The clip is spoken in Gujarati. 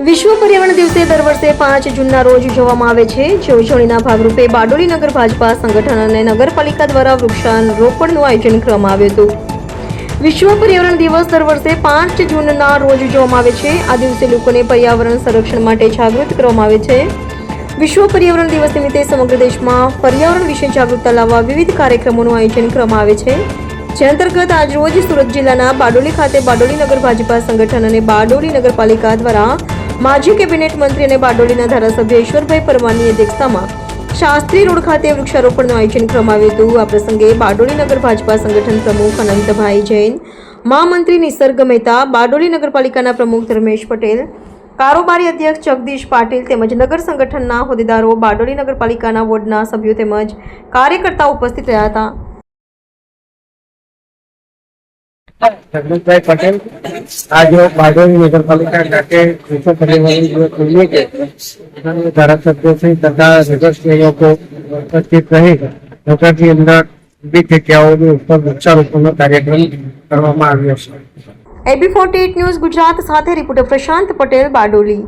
વિશ્વ પર્યાવરણ દિવસે દર વર્ષે પાંચ જૂનના રોજ ઉજવવામાં આવે છે. જે ઉજવણીના ભાગરૂપે બારડોલી નગર ભાજપા સંગઠન અને નગરપાલિકા દ્વારા વૃક્ષારોપણનું આયોજન કરવામાં આવ્યું હતું. વિશ્વ પર્યાવરણ દિવસ દર વર્ષે પાંચ જૂનના રોજ ઉજવવામાં આવે છે. આ દિવસે લોકોને પર્યાવરણ સંરક્ષણ માટે જાગૃત કરવામાં આવે છે. વિશ્વ પર્યાવરણ દિવસ નિમિત્તે સમગ્ર દેશમાં પર્યાવરણ વિશે જાગૃતતા લાવવા વિવિધ કાર્યક્રમોનું આયોજન કરવામાં આવે છે. જે અંતર્ગત આજરોજ સુરત જિલ્લાના બારડોલી ખાતે બારડોલી નગર ભાજપા સંગઠન અને બારડોલી નગરપાલિકા દ્વારા માજી કેબિનેટ મંત્રી અને બારડોલીના ધારાસભ્ય ઈશ્વરભાઈ પરમારની અધ્યક્ષતામાં શાસ્ત્રી રોડ ખાતે વૃક્ષારોપણનું આયોજન કરવામાં આવ્યું હતું. આ પ્રસંગે બારડોલી નગર ભાજપા સંગઠન પ્રમુખ અનંતભાઈ જૈન, મહામંત્રી નિસર્ગ મહેતા, બારડોલી નગરપાલિકાના પ્રમુખ ધર્મેશ પટેલ, કારોબારી અધ્યક્ષ જગદીશ પાટીલ તેમજ નગર સંગઠનના હોદ્દેદારો બારડોલી નગરપાલિકાના વોર્ડના સભ્યો તેમજ કાર્યકર્તાઓ ઉપસ્થિત રહ્યા હતા. જગદીશભાઈ પટેલ, આજે બારડોલી નગરપાલિકા ખાતે વિશ્વ પર્યાવરણ ખુલ્લી કે ધારાસભ્ય શ્રી તથા નગરસેવકો ઉપસ્થિત રહી નગરની અંદર વિવિધ જગ્યાઓની ઉપર વૃક્ષારોપણનો કાર્યક્રમ કરવામાં આવ્યો છે. એબી ફોર્ટી ન્યૂઝ ગુજરાત સાથે રિપોર્ટર પ્રશાંત પટેલ બારડોલી.